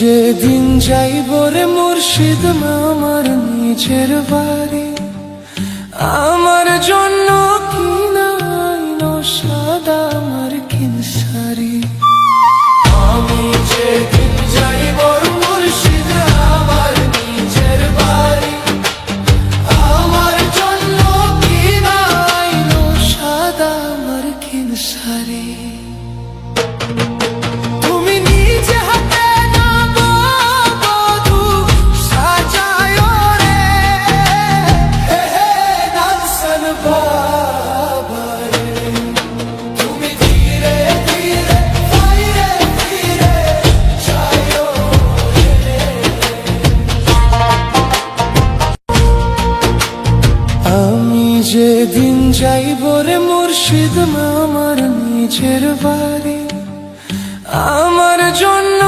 যেদিন যাইব রে মুর্শিদ মামার নিজের বাড়ি। আমার জন্য যেদিন যাইব রে মুর্শিদ আমার নিজের বাড়ি। আমার জন্য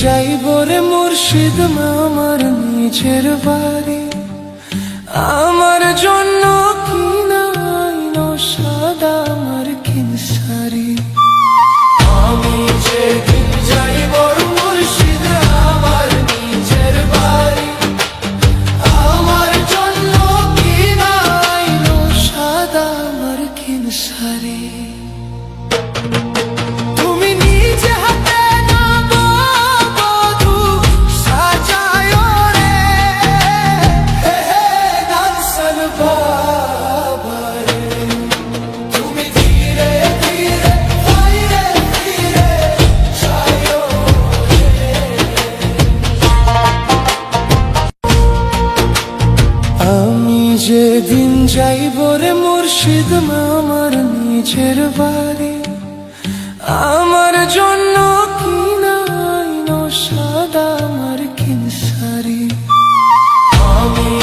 যাই রে মুর্শিদ আমার নিজের বাড়ি। আমার জন্য যেদিন যাইব রে মুর্শিদ আমার নিজের বাড়ি। আমার জন্য কিনা সাদা আমার কিনসারি আমি